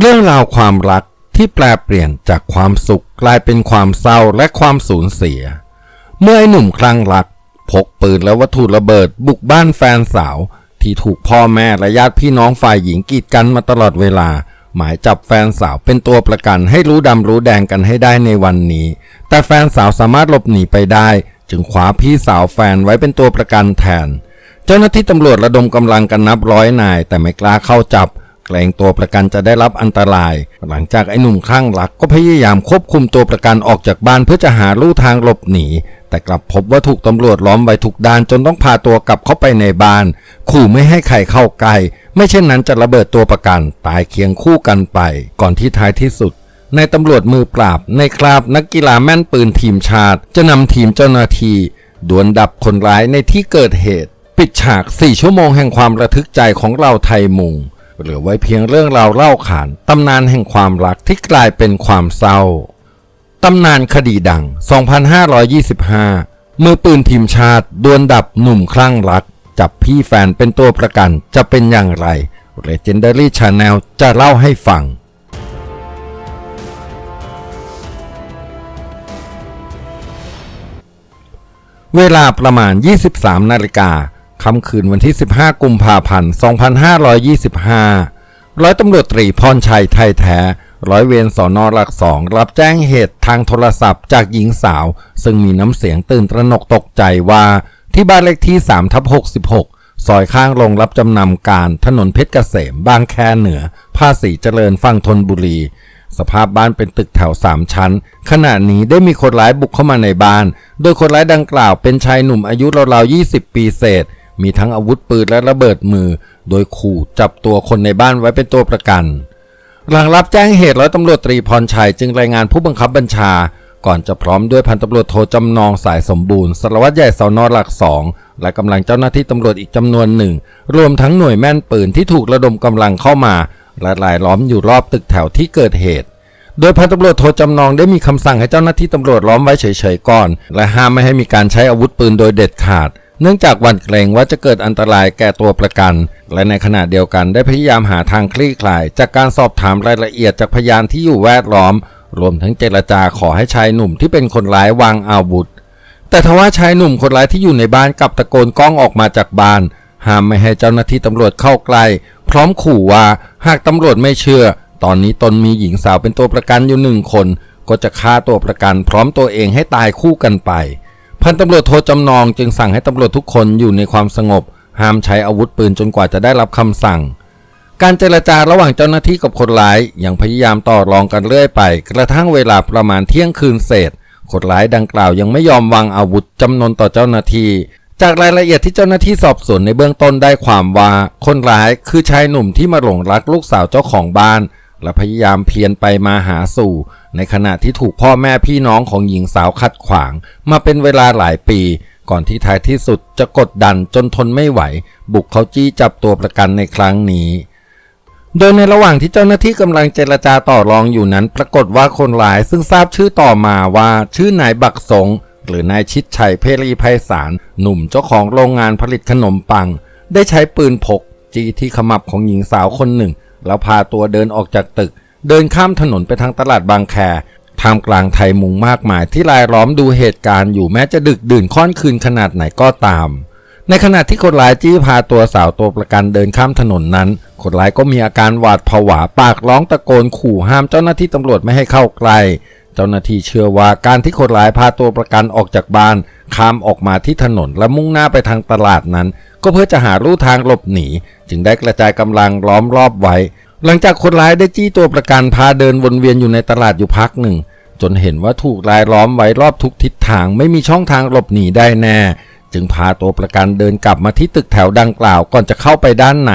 เรื่องราวความรักที่แปลเปลี่ยนจากความสุขกลายเป็นความเศร้าและความสูญเสีย เมื่อไอหนุ่มคลั่งรัก พกปืนและวัตถุระเบิดบุกบ้านแฟนสาว ที่ถูกพ่อแม่และญาติพี่น้องฝ่ายหญิงกีดกันมาตลอดเวลา หมายจับแฟนสาวเป็นตัวประกันให้รู้ดำรู้แดงกันให้ได้ในวันนี้ แต่แฟนสาวสามารถหลบหนีไปได้ จึงคว้าพี่สาวแฟนไว้เป็นตัวประกันแทน เจ้าหน้าที่ตำรวจระดมกำลังกันนับร้อยนายแต่ไม่กล้าเข้าจับเกรงตัวประกันจะได้รับอันตราย หลังจากไอ้หนุ่มคลั่งรักก็พยายามควบคุมตัวประกันออกจากบ้านเพื่อจะหาลู่ทางหลบหนี แต่กลับพบว่าถูกตำรวจล้อมไว้ทุกด้านจนต้องพาตัวกลับเข้าไปในบ้าน ขู่ไม่ให้ใครเข้าใกล้ไม่เช่นนั้นจะระเบิดตัวประกันตายเคียงคู่กันไป ก่อนที่ท้ายที่สุดในตำรวจมือปราบ ในคราบนักกีฬาแม่นปืนทีมชาติ จะนำทีมเจ้าหน้าที่ดวลดับคนร้ายในที่เกิดเหตุ ปิดฉาก 4 ชั่วโมงแห่งความระทึกใจของเราไทยมุง เหลือไว้เพียงเรื่องราวเล่าขานตำนานแห่งความรักที่กลายเป็นความเศร้า ตำนานคดีดัง 2525 มือปืนทีมชาติดวลดับหนุ่มคลั่งรัก จับพี่แฟนเป็นตัวประกันจะเป็นอย่างไร Legendary Channel จะเล่าให้ฟังเวลาประมาณ 23 นาฬิกา ค่ำคืนวันที่ 15 กุมภาพันธ์ 2525 ร้อยตำรวจตรีพรชัยไทยแท้ร้อยเวรสอนอหลักสองรับแจ้งเหตุทางโทรศัพท์จากหญิงสาว ซึ่งมีน้ำเสียงตื่นตระหนกตกใจว่าที่บ้านเลขที่3ทับ66 ซอยข้างโรงรับจำนำการถนนเพชรเกษม บางแคเหนือ ภาษีเจริญฝั่งธนบุรี สภาพบ้านเป็นตึกแถวสามชั้น ขณะนี้ได้มีคนร้ายบุกเข้ามาในบ้าน โดยคนร้ายดังกล่าวเป็นชายหนุ่มอายุราวๆ20 ปีเศษ มีทั้งอาวุธปืนและระเบิดมือ โดยขู่จับตัวคนในบ้านไว้เป็นตัวประกัน หลังรับแจ้งเหตุร้อยตำรวจตรีพรชัยจึงรายงานผู้บังคับบัญชา ก่อนจะพร้อมด้วยพันตำรวจโทจำนองสายสมบูรณ์สารวัตรใหญ่สอนอหลักสองและกำลังเจ้าหน้าที่ตำรวจอีกจำนวนหนึ่ง รวมทั้งหน่วยแม่นปืนที่ถูกระดมกำลังเข้ามาและลายล้อมอยู่รอบตึกแถวที่เกิดเหตุ โดยพันตำรวจโทจำนองได้มีคำสั่งให้เจ้าหน้าที่ตำรวจล้อมไว้เฉยๆก่อน และห้ามไม่ให้มีการใช้อาวุธปืนโดยเด็ดขาด เนื่องจากหวั่นเกรงว่าจะเกิดอันตรายแก่ตัวประกัน และในขณะเดียวกันได้พยายามหาทางคลี่คลาย จากการสอบถามรายละเอียดจากพยานที่อยู่แวดล้อม รวมทั้งเจรจาขอให้ชายหนุ่มที่เป็นคนร้ายวางอาวุธ แต่ทว่าชายหนุ่มคนร้ายที่อยู่ในบ้านกลับตะโกนก้องออกมาจากบ้าน ห้ามไม่ให้เจ้าหน้าที่ตำรวจเข้าใกล้ พร้อมขู่ว่าหากตำรวจไม่เชื่อ ตอนนี้ตนมีหญิงสาวเป็นตัวประกันอยู่หนึ่งคน ก็จะฆ่าตัวประกันพร้อมตัวเองให้ตายคู่กันไป พันตำรวจโทจำนองจึงสั่งให้ตำรวจทุกคนอยู่ในความสงบ ห้ามใช้อาวุธปืนจนกว่าจะได้รับคำสั่ง การเจรจาระหว่างเจ้าหน้าที่กับคนร้ายยังพยายามต่อรองกันเรื่อยไป กระทั่งเวลาประมาณเที่ยงคืนเศษคนร้ายดังกล่าวยังไม่ยอมวางอาวุธจำนวนต่อเจ้าหน้าที่จากรายละเอียดที่เจ้าหน้าที่สอบสวนในเบื้องต้นได้ความว่า คนร้ายคือชายหนุ่มที่มาหลงรักลูกสาวเจ้าของบ้าน และพยายามเพียรไปมาหาสู่ ในขณะที่ถูกพ่อแม่พี่น้องของหญิงสาวขัดขวาง มาเป็นเวลาหลายปี ก่อนที่ท้ายที่สุดจะกดดันจนทนไม่ไหว บุกเขาจี้จับตัวประกันในครั้งนี้ โดยในระหว่างที่เจ้าหน้าที่กำลังเจรจาต่อรองอยู่นั้น ปรากฏว่าคนร้ายซึ่งทราบชื่อต่อมาว่าชื่อนายบักสงหรือนายชิดชัยเพรีไพศาลหนุ่มเจ้าของโรงงานผลิตขนมปัง ได้ใช้ปืนพก จี้ที่ขมับของหญิงสาวคนหนึ่ง แล้วพาตัวเดินออกจากตึก เดินข้ามถนนไปทางตลาดบางแคท่ามกลางไทยมุงมากมายที่รายล้อมดูเหตุการณ์อยู่แม้จะดึกดื่นค่อนคืนขนาดไหนก็ตาม ในขณะที่คนร้ายจี้พาตัวสาวตัวประกันเดินข้ามถนนนั้น คนร้ายก็มีอาการหวาดผวาปากร้องตะโกนขู่ห้ามเจ้าหน้าที่ตำรวจไม่ให้เข้าใกล้ เจ้าหน้าที่เชื่อว่าการที่คนร้ายพาตัวประกันออกจากบ้านข้ามออกมาที่ถนนและมุ่งหน้าไปทางตลาดนั้น ก็เพื่อจะหาลู่ทางหลบหนี จึงได้กระจายกำลังล้อมรอบไว้ หลังจากคนร้ายได้จี้ตัวประกันพาเดินวนเวียนอยู่ในตลาดอยู่พักหนึ่ง จนเห็นว่าถูกรายล้อมไว้รอบทุกทิศทางไม่มีช่องทางหลบหนีได้แน่ จึงพาตัวประกันเดินกลับมาที่ตึกแถวดังกล่าวก่อนจะเข้าไปด้านใน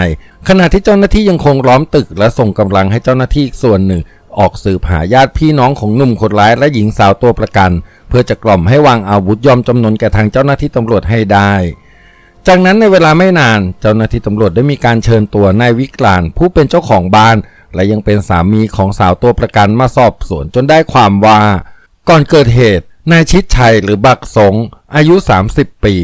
ขณะที่เจ้าหน้าที่ยังคงล้อมตึกและส่งกำลังให้เจ้าหน้าที่อีกส่วนหนึ่ง ออกสืบหาญาติพี่น้องของหนุ่มคนร้ายและหญิงสาวตัวประกัน เพื่อจะกล่อมให้วางอาวุธยอมจำนนแก่ทางเจ้าหน้าที่ตำรวจให้ได้ จากนั้นในเวลาไม่นานเจ้าหน้าที่ตำรวจได้มีการเชิญตัวนายวิกลานผู้เป็นเจ้าของบ้าน และยังเป็นสามีของสาวตัวประกันมาสอบสวนจนได้ความว่า ก่อนเกิดเหตุนายชิดชัยหรือบักสง อายุ 30 ปี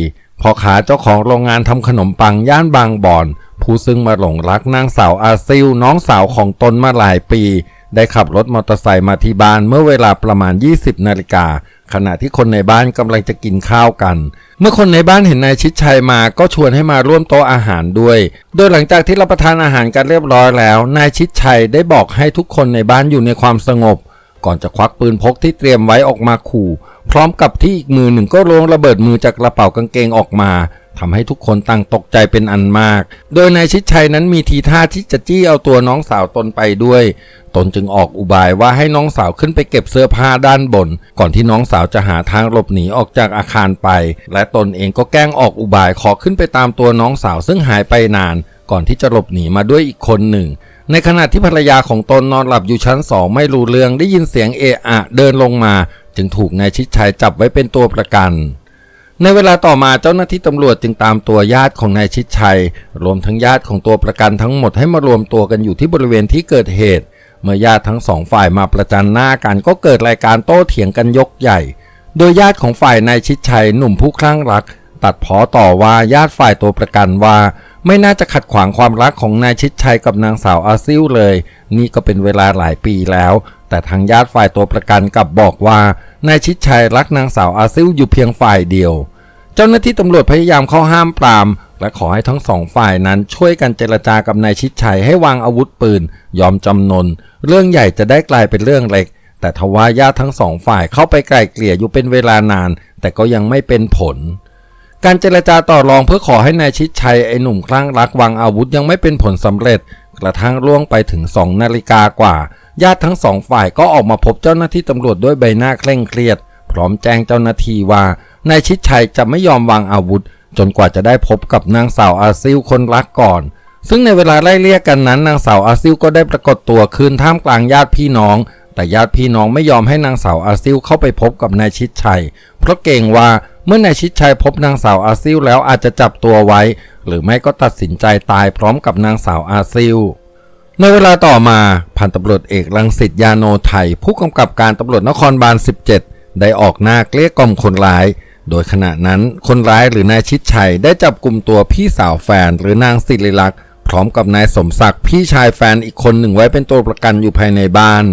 พ่อค้าเจ้าของโรงงานทำขนมปังย่านบางบอน ผูผู้ซึ่งมาหลงรักนางสาวอาซิลน้องสาวของตนมาหลายปี ได้ขับรถมอเตอร์ไซค์มาที่บ้านเมื่อเวลาประมาณ 20 นาฬิกา ขณะที่คนในบ้านกำลังจะกินข้าวกัน เมื่อคนในบ้านเห็นนายชิดชัยมาก็ชวนให้มาร่วมโต๊ะอาหารด้วย โดยหลังจากที่รับประทานอาหารกันเรียบร้อยแล้ว นายชิดชัยได้บอกให้ทุกคนในบ้านอยู่ในความสงบ ก่อนจะควักปืนพกที่เตรียมไว้ออกมาขู่ พร้อมกับที่อีกมือหนึ่งก็ล้วงระเบิดมือจากกระเป๋ากางเกงออกมา ทำให้ทุกคนต่างตกใจเป็นอันมาก โดยนายชิดชัยนั้นมีทีท่าที่จะจี้เอาตัวน้องสาวตนไปด้วย ตนจึงออกอุบายว่าให้น้องสาวขึ้นไปเก็บเสื้อผ้าด้านบน ก่อนที่น้องสาวจะหาทางหลบหนีออกจากอาคารไป และตนเองก็แกล้งออกอุบายขอขึ้นไปตามตัวน้องสาวซึ่งหายไปนาน ก่อนที่จะหลบหนีมาด้วยอีกคนหนึ่ง ในขณะที่ภรรยาของตนนอนหลับอยู่ชั้นสองไม่รู้เรื่องได้ยินเสียงเอะอะเดินลงมา จึงถูกนายชิดชัยจับไว้เป็นตัวประกัน ในเวลาต่อมาเจ้าหน้าที่ตำรวจจึงตามตัวญาติของนายชิดชัย รวมทั้งญาติของตัวประกันทั้งหมดให้มารวมตัวกันอยู่ที่บริเวณที่เกิดเหตุ เมื่อญาติทั้งสองฝ่ายมาประจันหน้ากันก็เกิดรายการโต้เถียงกันยกใหญ่ โดยญาติของฝ่ายนายชิดชัยหนุ่มผู้คลั่งรัก ตัดพ้อต่อว่าญาติฝ่ายตัวประกันว่า ไม่น่าจะขัดขวางความรักของนายชิดชัยกับนางสาวอาซิลเลย นี่ก็เป็นเวลาหลายปีแล้ว แต่ทางญาติฝ่ายตัวประกันกลับบอกว่านายชิดชัยรักนางสาวอาซิลอยู่เพียงฝ่ายเดียว เจ้าหน้าที่ตำรวจพยายามเข้าห้ามปราม และขอให้ทั้งสองฝ่ายนั้นช่วยกันเจรจากับนายชิดชัยให้วางอาวุธปืน ยอมจำนน เรื่องใหญ่จะได้กลายเป็นเรื่องเล็ก แต่ทว่าญาติทั้งสองฝ่ายเข้าไปไกล่เกลี่ยอยู่เป็นเวลานาน แต่ก็ยังไม่เป็นผล การเจรจาต่อรองเพื่อขอให้นายชิดชัยไอ้หนุ่มคลั่งรักวางอาวุธยังไม่เป็นผลสำเร็จ กระทั่งล่วงไปถึงสองนาฬิกากว่า ญาติทั้งสองฝ่ายก็ออกมาพบเจ้าหน้าที่ตำรวจด้วยใบหน้าเคร่งเครียด พร้อมแจ้งเจ้าหน้าที่ว่านายชิดชัยจะไม่ยอมวางอาวุธ จนกว่าจะได้พบกับนางสาวอาซิลคนรักก่อน ซึ่งในเวลาไล่เลี่ยกันนั้นนางสาวอาซิลก็ได้ปรากฏตัวคืนท่ามกลางญาติพี่น้องแต่ญาติพี่น้องไม่ยอมให้นางสาวอาซิลเข้าไปพบกับนายชิดชัย เพราะเกรงว่า เมื่อนายชิดชัยพบนางสาวอาซิลแล้วอาจจะจับตัวไว้ หรือไม่ก็ตัดสินใจตายพร้อมกับนางสาวอาซิลในเวลาต่อมาพันตำรวจเอกรังสิตยาโนไทย ผู้กำกับการตำรวจนครบาล 17 ได้ออกหน้าเกลี้ยกล่อมคนร้าย โดยขณะนั้นคนร้ายหรือนายชิดชัยได้จับกลุ่มตัวพี่สาวแฟนหรือนางสิริลักษ์พร้อมกับนายสมศักดิ์พี่ชายแฟนอีกคนหนึ่งไว้เป็นตัวประกันอยู่ภายในบ้าน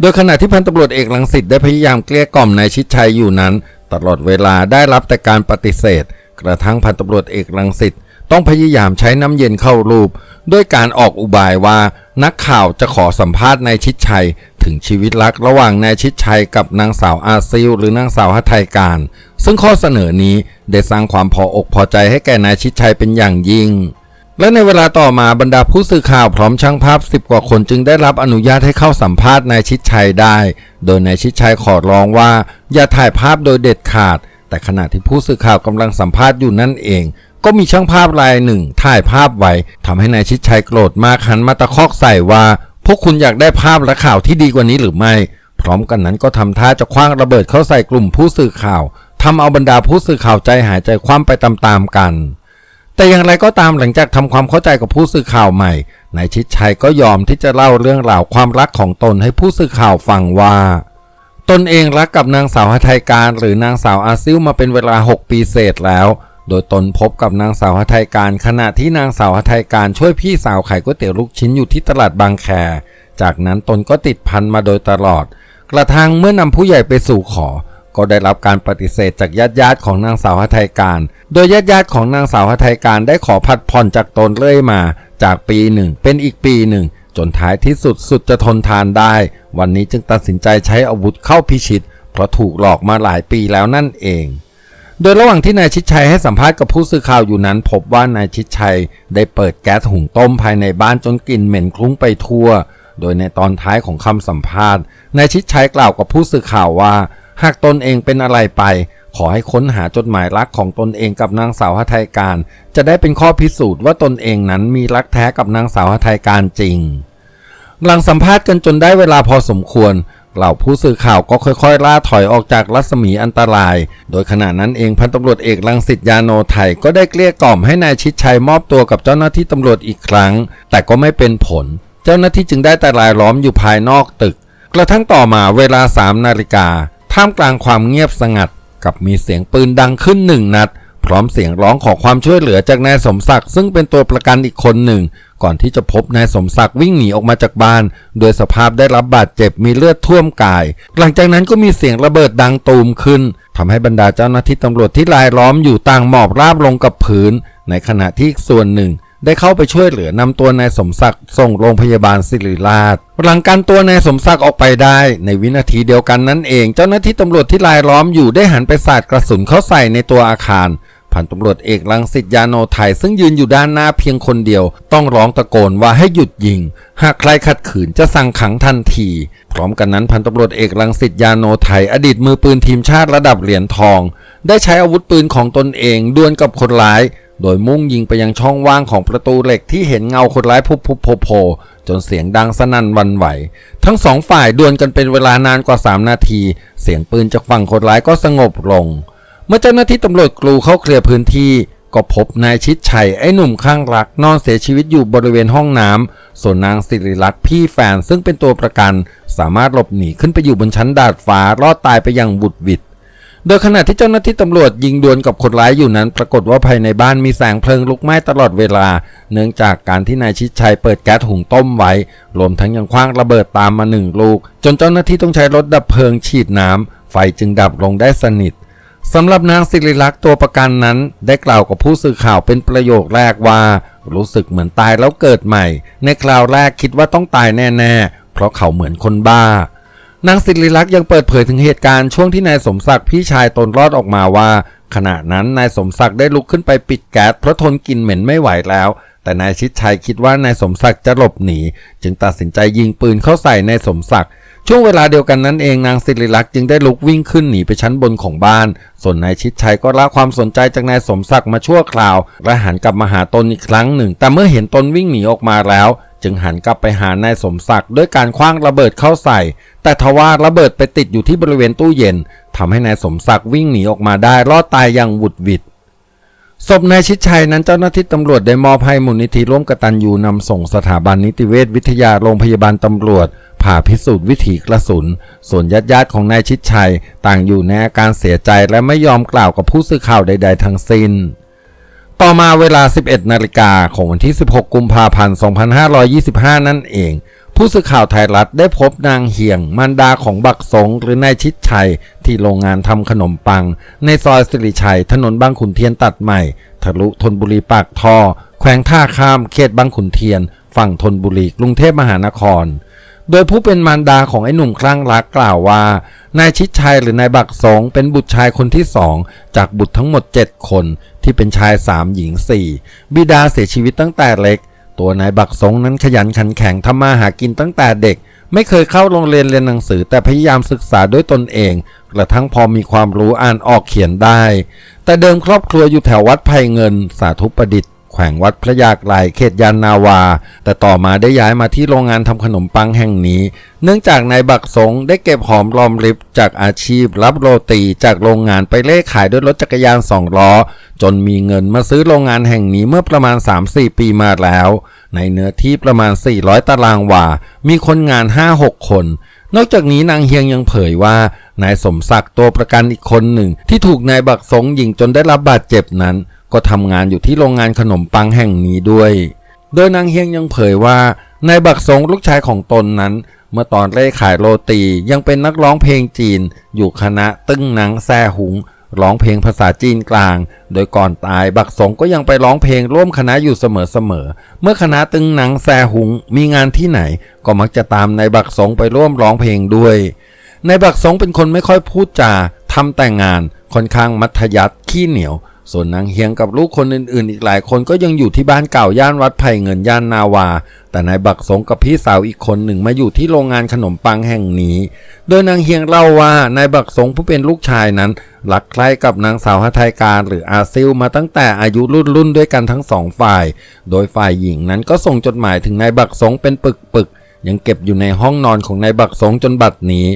โดยขณะที่พันตำรวจเอกรังสิตได้พยายามเกลี้ยกล่อมนายชิดชัยอยู่นั้น ตลอดเวลาได้รับแต่การปฏิเสธ กระทั่งพันตำรวจเอกรังสิตต้องพยายามใช้น้ำเย็นเข้ารูป ด้วยการออกอุบายว่านักข่าวจะขอสัมภาษณ์นายชิดชัย ถึงชีวิตรักระหว่างนายชิดชัยกับนางสาวอาซิลหรือนางสาวฮัทไทยการ ซึ่งข้อเสนอนี้ได้สร้างความพออกพอใจให้แก่นายชิดชัยเป็นอย่างยิ่ง และในเวลาต่อมาบรรดาผู้สื่อข่าวพร้อมช่างภาพสิบกว่าคนจึงได้รับอนุญาตให้เข้าสัมภาษณ์นายชิดชัยได้ โดยนายชิดชัยขอร้องว่า อย่าถ่ายภาพโดยเด็ดขาด แต่ขณะที่ผู้สื่อข่าวกำลังสัมภาษณ์อยู่นั่นเอง ก็มีช่างภาพรายหนึ่ง ถ่ายภาพไว้ทำให้นายชิดชัยโกรธมากหันมาตะคอกใส่ว่า พวกคุณอยากได้ภาพและข่าวที่ดีกว่านี้หรือไม่ พร้อมกันนั้นก็ทำท่าจะคว้างระเบิดเข้าใส่กลุ่มผู้สื่อข่าวทำเอาบรรดาผู้สื่อข่าวใจหายใจคว่ำไปตามๆกัน แต่อย่างไรก็ตามหลังจากทำความเข้าใจกับผู้สื่อข่าวใหม่นายชิดชัยก็ยอมที่จะเล่าเรื่องราวความรักของตนให้ผู้สื่อข่าวฟังว่า ตนเองรักกับนางสาวฮัทไทยการหรือนางสาวอาซิลมาเป็นเวลา 6 ปีเศษแล้ว โดยตนพบกับนางสาวฮัทไทยการ ขณะที่นางสาวฮัทไทยการช่วยพี่สาวขายก๋วยเตี๋ยวลูกชิ้นอยู่ที่ตลาดบางแค จากนั้นตนก็ติดพันมาโดยตลอด กระทั่งเมื่อนำผู้ใหญ่ไปสู่ขอ ก็ได้รับการปฏิเสธจากญาติญาติของนางสาวฮัทไทยการ โดยญาติญาติของนางสาวฮัทไทยการได้ขอผัดผ่อนจากตนเรื่อยมา จากปีหนึ่งเป็นอีกปีหนึ่ง จนท้ายที่สุดสุดจะทนทานได้ วันนี้จึงตัดสินใจใช้อาวุธเข้าพิชิต เพราะถูกหลอกมาหลายปีแล้วนั่นเอง โดยระหว่างที่นายชิดชัยให้สัมภาษณ์กับผู้สื่อข่าวอยู่นั้น พบว่านายชิดชัยได้เปิดแก๊สหุงต้มภายในบ้านจนกลิ่นเหม็นคลุ้งไปทั่ว โดยในตอนท้ายของคำสัมภาษณ์นายชิดชัยกล่าวกับผู้สื่อข่าวว่า หากตนเองเป็นอะไรไป ขอให้ค้นหาจดหมายรักของตนเองกับนางสาวฮัทไทยการ จะได้เป็นข้อพิสูจน์ว่าตนเองนั้นมีรักแท้กับนางสาวฮัทไทยการจริง หลังสัมภาษณ์กันจนได้เวลาพอสมควรเหล่าผู้สื่อข่าวก็ค่อยๆ ล่าถอยออกจากรัศมีอันตราย โดยขณะนั้นเองพันตำรวจเอกรังสิตยาโนไทยก็ได้เกลี้ยกล่อมให้นายชิดชัยมอบตัวกับเจ้าหน้าที่ตำรวจอีกครั้ง แต่ก็ไม่เป็นผล เจ้าหน้าที่จึงได้แต่รายล้อมอยู่ภายนอกตึก กระทั่งต่อมาเวลาสามนาฬิกา ท่ามกลางความเงียบสงัด กับมีเสียงปืนดังขึ้นหนึ่งนัด พร้อมเสียงร้องขอความช่วยเหลือจากนายสมศักดิ์ซึ่งเป็นตัวประกันอีกคนหนึ่ง ก่อนที่จะพบนายสมศักดิ์วิ่งหนีออกมาจากบ้าน โดยสภาพได้รับบาดเจ็บมีเลือดท่วมกาย หลังจากนั้นก็มีเสียงระเบิดดังตูมขึ้นทำให้บรรดาเจ้าหน้าที่ตำรวจที่รายล้อมอยู่ต่างหมอบราบลงกับพื้น ในขณะที่อีกส่วนหนึ่ง ได้เข้าไปช่วยเหลือนำตัวนายสมศักดิ์ส่งโรงพยาบาลศิริราช หลังการตัวนายสมศักดิ์ออกไปได้ ในวินาทีเดียวกันนั่นเอง เจ้าหน้าที่ตำรวจที่รายล้อมอยู่ได้หันไปสาดกระสุนเข้าใส่ในตัวอาคารพันตำรวจเอกลังสิตยาโนไทย ซึ่งยืนอยู่ด้านหน้าเพียงคนเดียว ต้องร้องตะโกนว่าให้หยุดยิง หากใครขัดขืนจะสั่งขังทันที พร้อมกันนั้นพันตำรวจเอกลังสิตยาโนไทย อดีตมือปืนทีมชาติระดับเหรียญทอง ได้ใช้อาวุธปืนของตนเองดวลกับคนร้าย โดยมุ่งยิงไปยังช่องว่างของประตูเหล็กที่เห็นเงาคนร้ายพุบพุบโผล่โผล่จนเสียงดังสนั่นวันไหว ทั้งสองฝ่ายดวลกันเป็นเวลานานกว่า 3 นาที เสียงปืนจากฝั่งคนร้ายก็สงบลง เมื่อเจ้าหน้าที่ตำรวจกลูเข้าเคลียร์พื้นที่ก็พบนายชิดชัยไอ้หนุ่มข้างรักนอนเสียชีวิตอยู่บริเวณห้องน้ำ ส่วนนางสิริรัตน์พี่แฟนซึ่งเป็นตัวประกัน สามารถหลบหนีขึ้นไปอยู่บนชั้นดาดฟ้ารอดตายไปอย่างบุดหวิด โดยขณะที่เจ้าหน้าที่ตำรวจยิงดวลกับคนร้ายอยู่นั้น ปรากฏว่าภายในบ้านมีแสงเพลิงลุกไหม้ตลอดเวลา เนื่องจากการที่นายชิดชัยเปิดแก๊สหุงต้มไว้ รวมทั้งยังคว้างระเบิดตามมาหนึ่งลูก จนเจ้าหน้าที่ต้องใช้รถดับเพลิงฉีดน้ำไฟจึงดับลงได้สนิทสำหรับนางสิริลักษ์ตัวประกันนั้น ได้กล่าวกับผู้สื่อข่าวเป็นประโยคแรกว่า รู้สึกเหมือนตายแล้วเกิดใหม่ ในคราวแรกคิดว่าต้องตายแน่ ๆ เพราะเขาเหมือนคนบ้า นางสิริลักษณ์ยังเปิดเผยถึงเหตุการณ์ช่วงที่นายสมศักดิ์พี่ชายตนรอดออกมาว่า ขณะนั้นนายสมศักดิ์ได้ลุกขึ้นไปปิดแก๊สเพราะทนกลินเหม็นไม่ไหวแล้ว แต่นายชิดชัยคิดว่านายสมศักดิ์จะหลบหนี จึงตัดสินใจยิงปืนเข้าใส่นายสมศักดิ์ช่วงเวลาเดียวกันนั้นเองนางสิริลักษณ์จึงได้ลุกวิ่งขึ้นหนีไปชั้นบนของบ้าน ส่วนนายชิดชัยก็ละความสนใจจากนายสมศักดิ์มาชั่วคราวและหันกลับมาหาตนอีกครั้งหนึ่ง แต่เมื่อเห็นตนวิ่งหนีออกมาแล้ว จึงหันกลับไปหานายสมศักดิ์ด้วยการคว้างระเบิดเข้าใส่ แต่ทว่าระเบิดไปติดอยู่ที่บริเวณตู้เย็นทำให้นายสมศักดิ์วิ่งหนีออกมาได้รอดตายอย่างหวุดหวิดศพนายชิดชัยนั้นเจ้าหน้าที่ตำรวจได้มอบให้มูลนิธิร่วมกตัญญูนำส่งสถาบันนิติเวชวิทยาโรงพยาบาลตำรวจ ผ่าพิสูจน์วิถีกระสุน ส่วนญาติญาติๆของนายชิดชัย ต่างอยู่ในอาการเสียใจและไม่ยอมกล่าวกับผู้สื่อข่าวใด ๆทั้งสิ้น ต่อมาเวลา 11 นาฬิกาของวันที่ 16 กุมภาพันธ์ 2525 นั่นเอง ผู้สื่อข่าวไทยรัฐได้พบนางเหี่ยงมารดาของบักสงหรือนายชิดชัย ที่โรงงานทำขนมปัง ในซอยสิริชัย ถนนบางขุนเทียนตัดใหม่ ทะลุธนบุรีปากท่อ แขวงท่าข้ามเขตบางขุนเทียน ฝั่งธนบุรีกรุงเทพมหานคร โดยผู้เป็นมารดาของไอ้หนุ่มคลั่งรักกล่าวว่านายชิดชัยหรือนายบักสงเป็นบุตรชายคนที่สองจากบุตรทั้งหมด 7 คน ที่เป็นชายสามหญิงสี่บิดาเสียชีวิตตั้งแต่เล็ก ตัวนายบักสงนั้นขยันขันแข็งทำมาหากินตั้งแต่เด็ก ไม่เคยเข้าโรงเรียนเรียนหนังสือ แต่พยายามศึกษาด้วยตนเอง กระทั่งพอมีความรู้อ่านออกเขียนได้ แต่เดิมครอบครัวอยู่แถววัดไผ่เงินสาธุประดิษฐ์ แขวงวัดพระยากไกลเขตยานนาวา แต่ต่อมาได้ย้ายมาที่โรงงานทำขนมปังแห่งนี้ เนื่องจากนายบักสงได้เก็บหอมรอมริบจากอาชีพรับโรตีจากโรงงานไปเล่ขายด้วยรถจักรยานสองล้อ จนมีเงินมาซื้อโรงงานแห่งนี้เมื่อประมาณ 3-4 ปีมาแล้ว ในเนื้อที่ประมาณ 400 ตารางวา มีคนงาน 5-6 คน นอกจากนี้นางเฮียงยังเผยว่านายสมศักดิ์ตัวประกันอีกคนหนึ่ง ที่ถูกนายบักสงยิงจนได้รับบาดเจ็บนั้น ก็ทำงานอยู่ที่โรงงานขนมปังแห่งนี้ด้วย โดยนางเฮียงยังเผยว่านายบักสงลูกชายของตนนั้น เมื่อตอนเล่ขายโรตียังเป็นนักร้องเพลงจีน อยู่คณะตึ้งหนังแซ่หุงร้องเพลงภาษาจีนกลาง โดยก่อนตายบักสงก็ยังไปร้องเพลงร่วมคณะอยู่เสมอๆเมื่อคณะตึงหนังแซหุงมีงานที่ไหน ก็มักจะตามนายบักสงไปร่วมร้องเพลงด้วย นายบักสงเป็นคนไม่ค่อยพูดจาทำแต่งงานค่อนข้างมัธยัสถ์ขี้เหนียว ส่วนนางเฮียงกับลูกคนอื่นๆ อีกหลายคนก็ยังอยู่ที่บ้านเก่าย่านวัดไผ่เงินย่านนาวา แต่นายบักสงกับพี่สาวอีกคนหนึ่งมาอยู่ที่โรงงานขนมปังแห่งนี้ โดยนางเฮียงเล่าว่านายบักสงผู้เป็นลูกชายนั้นรักใคร่กับนางสาวฮัทไทยการหรืออาซิลมาตั้งแต่อายุรุ่นรุ่นด้วยกันทั้งสองฝ่าย โดยฝ่ายหญิงนั้นก็ส่งจดหมายถึงนายบักสงเป็นปึกๆยังเก็บอยู่ในห้องนอนของนายบักสงจนบัดนี้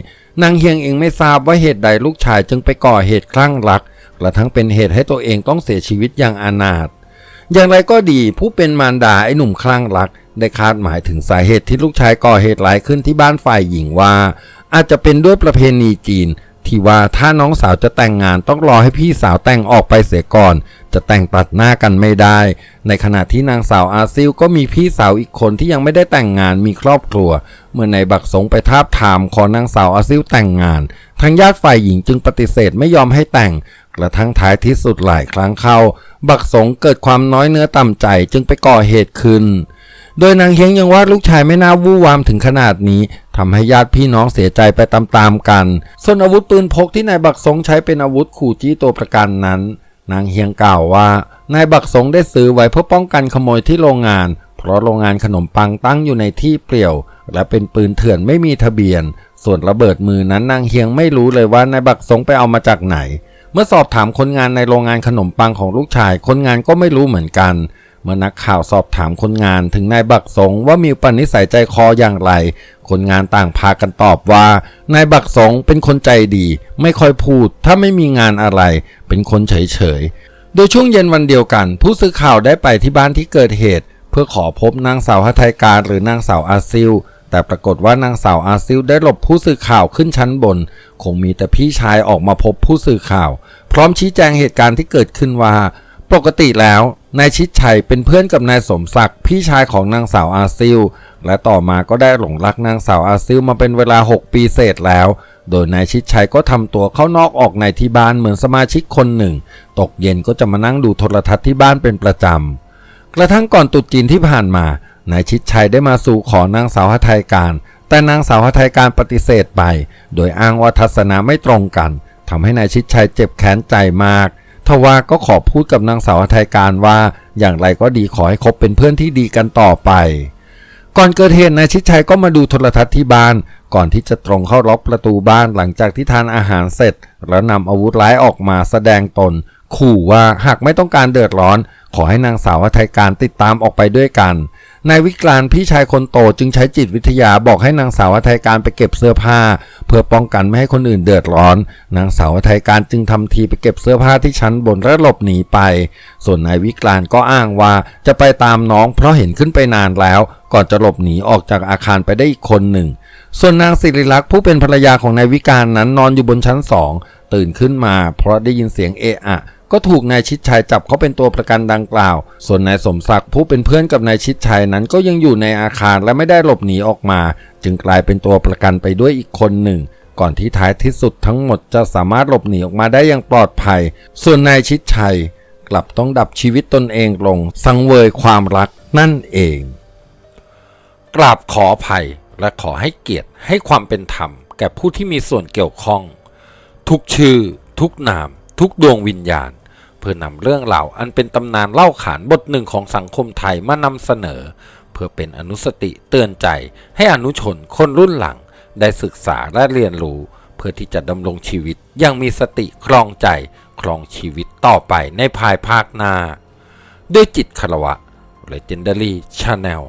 นางเฮียงเองไม่ทราบว่าเหตุใดลูกชายจึงไปก่อเหตุคลั่งรัก กระทั่งเป็นเหตุให้ตัวเองต้องเสียชีวิตอย่างอนาถอย่างไรก็ดีผู้เป็นมารดาไอ้หนุ่มคลั่งรัก ได้คาดหมายถึงสาเหตุที่ลูกชายก่อเหตุหลายขึ้นที่บ้านฝ่ายหญิงว่า อาจจะเป็นด้วยประเพณีจีน ที่ว่าถ้าน้องสาวจะแต่งงานต้องรอให้พี่สาวแต่งออกไปเสียก่อน จะแต่งตัดหน้ากันไม่ได้ ในขณะที่นางสาวอาซิลก็มีพี่สาวอีกคนที่ยังไม่ได้แต่งงานมีครอบครัว เมื่อในายบักสงไปทาบทามขอนางสาวอาซิลแต่งงานทางญาติฝ่ายหญิงจึงปฏิเสธไม่ยอมให้แต่ง กระทั่งท้ายที่สุดหลายครั้งเข้า บักสงเกิดความน้อยเนื้อต่ำใจจึงไปก่อเหตุขึ้นโดยนางเฮียงยังว่าลูกชายไม่น่าวู่วามถึงขนาดนี้ ทำให้ญาติพี่น้องเสียใจไปตามๆกัน ส่วนอาวุธปืนพกที่นายบักสงใช้เป็นอาวุธขู่จี้ตัวประกันนั้น นางเฮียงกล่าวว่านายบักสงได้ซื้อไว้เพื่อป้องกันขโมยที่โรงงาน เพราะโรงงานขนมปังตั้งอยู่ในที่เปลี่ยว และเป็นปืนเถื่อนไม่มีทะเบียน ส่วนระเบิดมือนั้นนางเฮียงไม่รู้เลยว่านายบักสงไปเอามาจากไหน เมื่อสอบถามคนงานในโรงงานขนมปังของลูกชาย คนงานก็ไม่รู้เหมือนกัน เมื่อนักข่าวสอบถามคนงานถึงนายบักสงว่ามีปนิสัยใจคออย่างไร คนงานต่างพากันตอบว่านายบักสงเป็นคนใจดี ไม่ค่อยพูด ถ้าไม่มีงานอะไร เป็นคนเฉยๆ โดยช่วงเย็นวันเดียวกัน ผู้สื่อข่าวได้ไปที่บ้านที่เกิดเหตุ เพื่อขอพบนางสาวฮัทไทการหรือนางสาวอาซิลแต่ปรากฏว่านางสาวอาซิลได้หลบผู้สื่อข่าวขึ้นชั้นบน คงมีแต่พี่ชายออกมาพบผู้สื่อข่าว พร้อมชี้แจงเหตุการณ์ที่เกิดขึ้นว่า ปกติแล้วนายชิดชัยเป็นเพื่อนกับนายสมศักดิ์พี่ชายของนางสาวอาซิล และต่อมาก็ได้หลงรักนางสาวอาซิลมาเป็นเวลา 6 ปีเศษแล้ว โดยนายชิดชัยก็ทำตัวเข้านอกออกในที่บ้านเหมือนสมาชิกคนหนึ่ง ตกเย็นก็จะมานั่งดูโทรทัศน์ที่บ้านเป็นประจำ กระทั่งก่อนตรุษจีนที่ผ่านมานายชิดชัยได้มาสู่ขอนางสาวหทัยการ แต่นางสาวหทัยการปฏิเสธไป โดยอ้างว่าทัศนะไม่ตรงกันทำให้นายชิดชัยเจ็บแค้นใจมาก ทว่าก็ขอพูดกับนางสาวไทัยการว่า อย่างไรก็ดีขอให้คบเป็นเพื่อนที่ดีกันต่อไป ก่อนเกิดเหตุนายชิดชัยก็มาดูโทรทัศน์ที่บ้าน ก่อนที่จะตรงเข้าล็อกประตูบ้านหลังจากที่ทานอาหารเสร็จ แล้วนำอาวุธร้ายออกมาแสดงตน ขู่ว่าหากไม่ต้องการเดือดร้อน ขอให้นางสาวไทยการติดตามออกไปด้วยกัน นายวิกรานพี่ชายคนโตจึงใช้จิตวิทยาบอกให้นางสาวไทยการไปเก็บเสื้อผ้า เพื่อป้องกันไม่ให้คนอื่นเดือดร้อน นางสาวไทยการจึงทำทีไปเก็บเสื้อผ้าที่ชั้นบนและหลบหนีไป ส่วนนายวิกรานก็อ้างว่าจะไปตามน้องเพราะเห็นขึ้นไปนานแล้ว ก่อนจะหลบหนีออกจากอาคารไปได้อีกคนหนึ่ง ส่วนนางสิริลักษณ์ผู้เป็นภรรยาของนายวิการนั้นนอนอยู่บนชั้นสองตื่นขึ้นมา เพราะได้ยินเสียงเอะอะก็ถูกนายชิดชัยจับเขาเป็นตัวประกันดังกล่าว ส่วนนายสมศักดิ์ผู้เป็นเพื่อนกับนายชิดชัยนั้นก็ยังอยู่ในอาคารและไม่ได้หลบหนีออกมา จึงกลายเป็นตัวประกันไปด้วยอีกคนหนึ่ง ก่อนที่ท้ายที่สุดทั้งหมดจะสามารถหลบหนีออกมาได้อย่างปลอดภัย ส่วนนายชิดชัย กลับต้องดับชีวิตตนเองลง สังเวยความรักนั่นเอง กราบขออภัยและขอให้เกียรติให้ความเป็นธรรม แก่ผู้ที่มีส่วนเกี่ยวข้อง ทุกชื่อ ทุกนาม ทุกดวงวิญญาณ เพื่อนำเรื่องราอันเป็นตำนานเล่าขานบทหนึ่งของสังคมไทยมานำเสนอ เพื่อเป็นอนุสติเตือนใจให้อนุชนคนรุ่นหลัง ได้ศึกษาและเรียนรู้ เพื่อที่จะดำรงชีวิตอยังมีสติครองใจครองชีวิตต่อไปในภายภาคหน้า ด้วยจิตคารวะ Legendary Channel